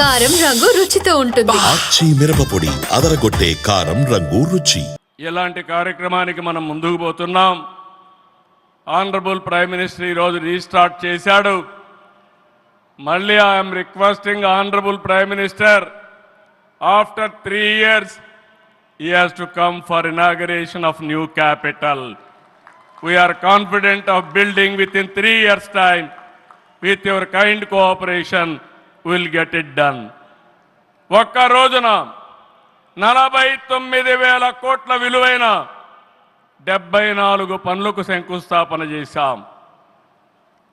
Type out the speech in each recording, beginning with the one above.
కారం రంగు రుచితో ఉంటుంది. ఆచి మిరపపొడి అదరగొట్టే కారం రంగు రుచి. ఇలాంటి కార్యక్రమానికి మనం ముందుకు పోతున్నాం. ఆనరబుల్ ప్రైమ్ మినిస్టర్ ఈరోజు రీస్టార్ట్ చేశాడు. మళ్ళీ I'm requesting honourable prime minister. After three years he has to come for inauguration of new capital. We are confident of building within three years' time. With your kind cooperation, will get it done ఒక్క రోజున నలభై తొమ్మిది వేల కోట్ల విలువైన డెబ్బై నాలుగు పనులకు శంకుస్థాపన చేశాం.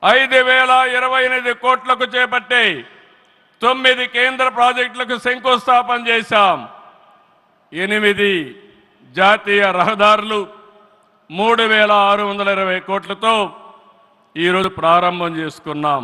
ఐదు వేల ఇరవై ఎనిమిది కోట్లకు చేపట్టి తొమ్మిది కేంద్ర ప్రాజెక్టులకు శంకుస్థాపన చేశాం. ఎనిమిది జాతీయ రహదారులు మూడు వేల ఆరు వందల ఇరవై కోట్లతో ఈరోజు ప్రారంభం చేసుకున్నాం.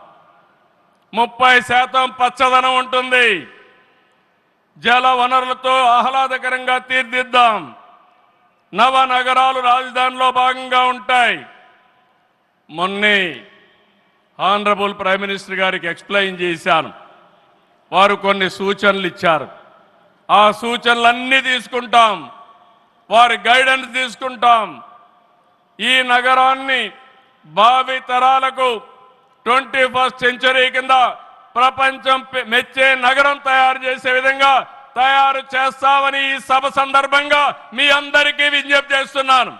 ముప్పై శాతం పచ్చదనం ఉంటుంది. జల వనరులతో ఆహ్లాదకరంగా తీర్దిద్దాం. నవ నగరాలు రాజధానిలో భాగంగా ఉంటాయి. మొన్నే ఆనరబుల్ ప్రైమ్ మినిస్టర్ గారికి ఎక్స్ప్లెయిన్ చేశాను. వారు కొన్ని సూచనలు ఇచ్చారు. ఆ సూచనలన్నీ తీసుకుంటాం. వారి గైడెన్స్ తీసుకుంటాం. ఈ నగరాన్ని భావి తరాలకు ట్వంటీ ఫస్ట్ సెంచరీ కింద ప్రపంచం పె- మెచ్చే నగరం తయారు చేసే విధంగా తయారు చేస్తామని ఈ సభ సందర్భంగా మీ అందరికీ విజ్ఞప్తి చేస్తున్నాను.